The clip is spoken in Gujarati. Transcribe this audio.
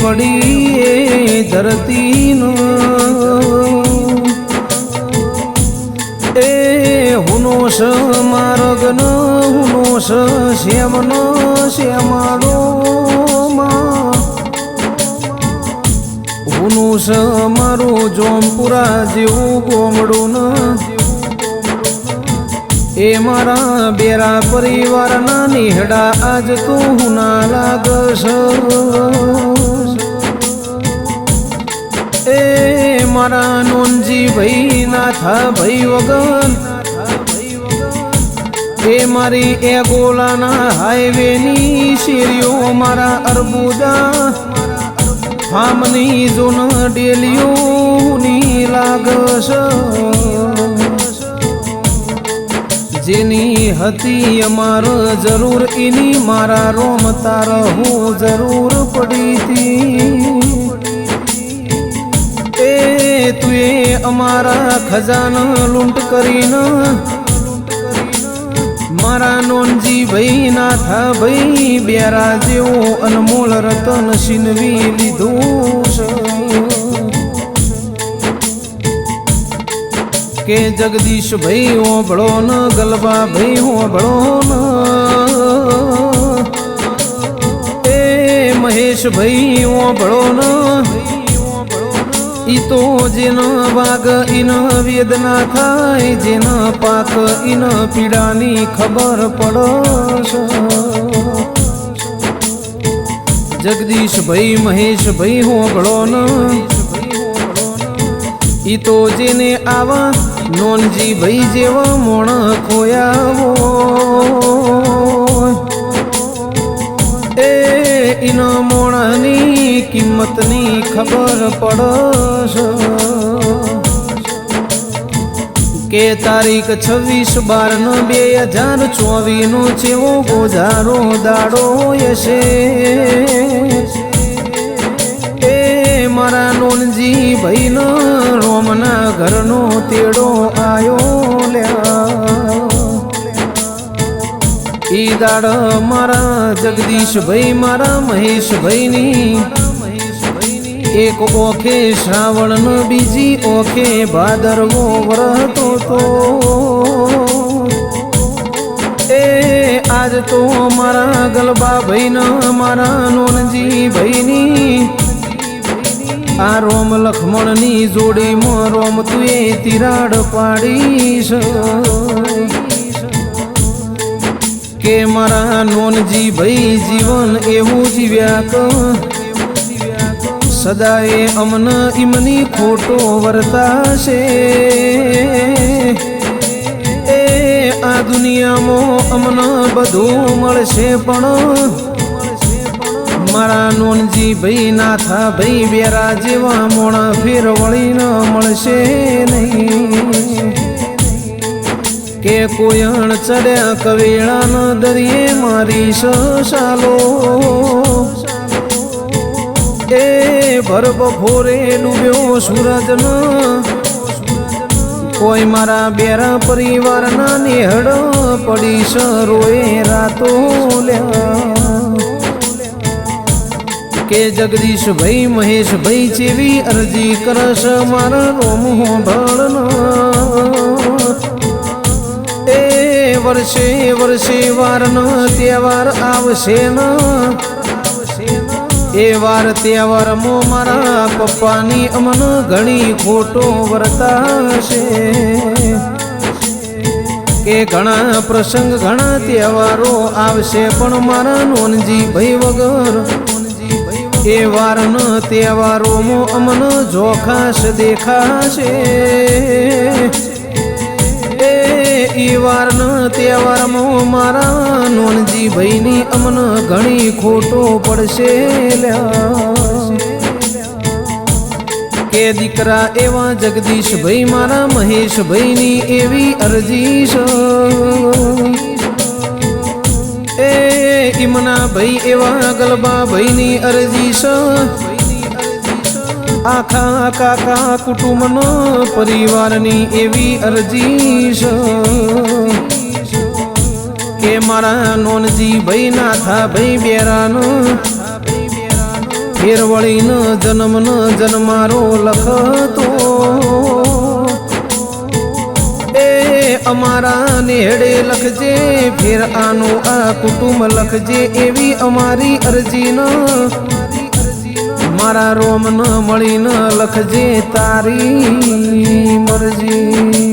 પડી એ ધરતીનો. એ હુનો સ મારગન, હુનો સ શ્યામનો શ્યામાનો હુનું સ મારું જોમપુરા જેવું ગોમડું ન. એ મારા બેરા પરિવારના નિહડા આજ તું હુના લાગશ. એ મારા નોનજી ભાઈ નાથા ભાઈ વગન એ મારી એ ગોલાના હાઈવેની શેરીઓ મારા અરબુદા ફામની જોન ડેલીઓની લાગશ. જેની હતી અમાર જરૂર, એની મારા રોમ તાર હું જરૂર પડી હતી. એ તુએ અમારા ખજાના લૂંટ કરીને, મારા નોનજી ભાઈ નાથા ભાઈ, બેરા જેવો અનમોલ રતન છીનવી લીધું છે. કે જગદીશ ભાઈ ઓભળો ન ગલબા ભાઈ ઓભળો ન એ મહેશ ભાઈ ઓભળો ન ઈ તો જેન વાગ ઇન વેદના થાય, જેન પાક ઇન પીડાની ખબર પડશે. જગદીશ ભાઈ, મહેશ ભાઈ હોગળો ન ઈ તો જેને આવા નોનજી ભાઈ જેવા મોણ ખોયાવો એ ઇનો મોણની કિંમતની ખબર પડશ. કે તારીખ છવ્વીસ બાર નો બે હજાર ચોવીસ નો છેવો ગોઝારો દાડો યશે એ મારા નોનજી ભાઈ નો રોમના ઘરનો તેડો દાડ મારા જગદીશ ભાઈ મારા મહેશ ભાઈની એક ઓખે શ્રાવણ બીજી ઓખે ભાદરવો વ્રતો તો એ આજ તો મારા ગલબા ભાઈ મારા નોનજી ભાઈની આ રોમ લખમણની જોડીમાં રોમ તુએ તિરાડ પાડીશ. કે મારા નોનજી ભાઈ જીવન એવું જીવ્યા તો સદાએ અમન ઇમની ખોટો વર્તાશે. એ આ દુનિયામાં અમને બધું મળશે પણ. મારા નોનજી ભાઈ નાથા ભાઈ બેરા જેવા મોણા ફેર વળી ન મળશે નહીં. કે કોયણ ચડ્યા કવેળાન દરિયે મારી સાલો એ ભરબ ભોરે ડૂબ્યો સૂરજ કોઈ મારા બેરા પરિવારના નેહડ પડી સરોએ રાતો લ્યા. કે જગદીશ ભાઈ મહેશ ભાઈ જેવી અરજી કરશ મારા રોમ ભળના એ વર્ષે વર્ષે વારનો તહેવાર આવશે ન. એ વાર તહેવાર મો મારા પપ્પાની અમન ઘણી ખોટો વર્તાશે. કે ઘણા પ્રસંગ, ઘણા તહેવારો આવશે, પણ મારા નોનજી ભાઈ વગર. એ વારન તહેવારોમાં અમન જોખાશ દેખાશે. ઈ વારન તહેવારમાં મારા નોનજી ભાઈની અમન ઘણી ખોટો પડશે કે દીકરા એવા જગદીશ ભાઈ, મારા મહેશ ભાઈની એવી અરજી એ ઈમના ભાઈ એવા ગલબા ભાઈની અરજી છે આખા કાકા કુટુંબનો પરિવારની એવી અરજી કે મારા નોનજી ભાઈ નાથા ભાઈ બેરાનો જન્મ ન જન્મારો લખતો. એ અમારા નેહડે લખજે, ફેર આનું આ કુટુંબ લખજે એવી અમારી અરજી ન મારા રોમ ન મળીને લખજે તારી મરજી.